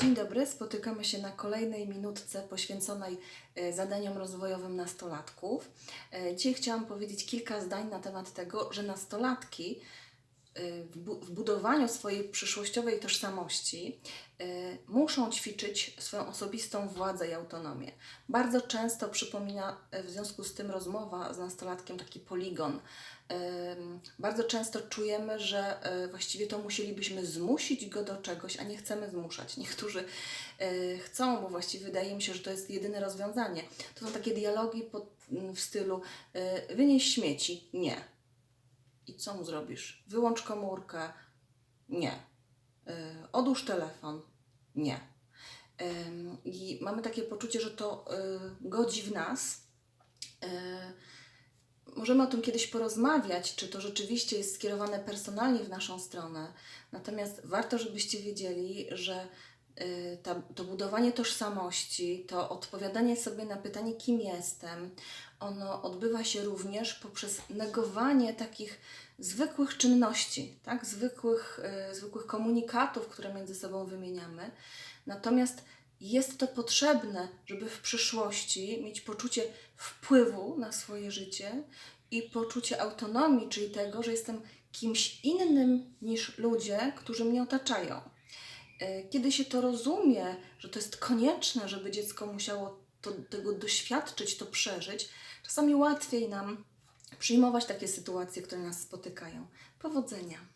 Dzień dobry, spotykamy się na kolejnej minutce poświęconej e, zadaniom rozwojowym nastolatków. E, Dzisiaj chciałam powiedzieć kilka zdań na temat tego, że nastolatki w bu- w budowaniu swojej przyszłościowej tożsamości e, muszą ćwiczyć swoją osobistą władzę i autonomię. Bardzo często przypomina e, w związku z tym rozmowa z nastolatkiem taki poligon. Em, Bardzo często czujemy, że właściwie to musielibyśmy zmusić go do czegoś, a nie chcemy zmuszać. Niektórzy chcą, bo właściwie wydaje mi się, że to jest jedyne rozwiązanie. To są takie dialogi w stylu wynieś śmieci, nie. I co mu zrobisz? Wyłącz komórkę, nie. E, Odłóż telefon, nie. Em, I mamy takie poczucie, że to e, godzi w nas. E, Możemy o tym kiedyś porozmawiać, czy to rzeczywiście jest skierowane personalnie w naszą stronę. Natomiast warto, żebyście wiedzieli, że ta, to budowanie tożsamości, to odpowiadanie sobie na pytanie, kim jestem, ono odbywa się również poprzez negowanie takich zwykłych czynności, tak? zwykłych, y, zwykłych komunikatów, które między sobą wymieniamy. Natomiast jest to potrzebne, żeby w przyszłości mieć poczucie wpływu na swoje życie i poczucie autonomii, czyli tego, że jestem kimś innym niż ludzie, którzy mnie otaczają. E, Kiedy się to rozumie, że to jest konieczne, żeby dziecko musiało to, tego doświadczyć, to przeżyć, czasami łatwiej nam przyjmować takie sytuacje, które nas spotykają. Powodzenia!